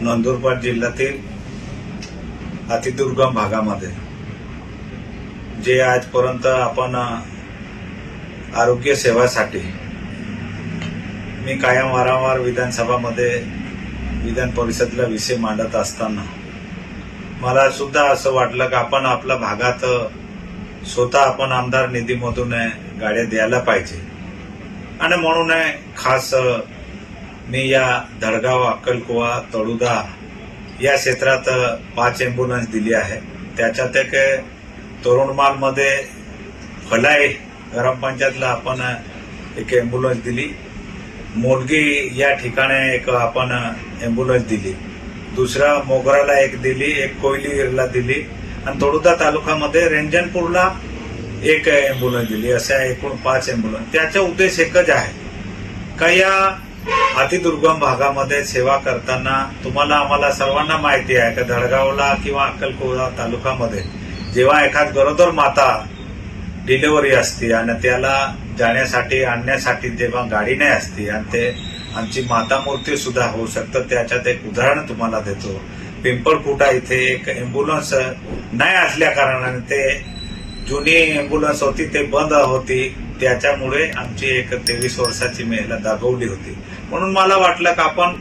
नंदुरबार जिल्ह्यातील अतिदुर्गम भागामध्ये जे आजपर्यंत आपण आरोग्य सेवासाठी मी कायम वारंवार विधानसभामध्ये विधान परिषदला विषय मांडत असताना मला सुद्धा असं वाटलं की आपण आपल्या भागात स्वतः आपण आमदार निधीमधून गाड्या द्यायला पाहिजे. आणि म्हणून खास मी या दडगाव अक्कलकुवा तळुदा या क्षेत्रात पाच एम्ब्युलन्स दिली आहे. त्याच्यात एक तरुणमालमध्ये फलाई ग्रामपंचायतला आपण एक ॲम्ब्युलन्स दिली. मोलगी या ठिकाणी एक आपण ॲम्ब्युलन्स दिली. दुसरा मोगराला एक दिली एक कोयलीला दिली. आणि तोडुदा तालुक्यामध्ये रेंजनपूरला एक ॲम्ब्युलन्स दिली. अशा एकूण पाच ॲम्ब्युलन्स त्याचा उद्देश एकच आहे. का या अतिदुर्गम भागामध्ये सेवा करताना तुम्हाला आम्हाला सर्वांना माहिती आहे का धडगावला किंवा अक्कलकोवा तालुक्यामध्ये जेव्हा एखाद गरोदर माता डिलिव्हरी असते आणि त्याला जाण्यासाठी आणण्यासाठी जेव्हा गाडी नाही असते आणि ते आमची माता मूर्ती सुद्धा होऊ शकतं त्याच्यात एक उदाहरण तुम्हाला देतो. पिंपळकुटा इथे एक एम्ब्युलन्स नाही असल्या कारणाने ते जुनी एम्ब्युलन्स होती ते बंद होती. त्याच्यामुळे आमची एक तेवीस वर्षाची मेला दागवली होती. म्हणून मला वाटलं की आपण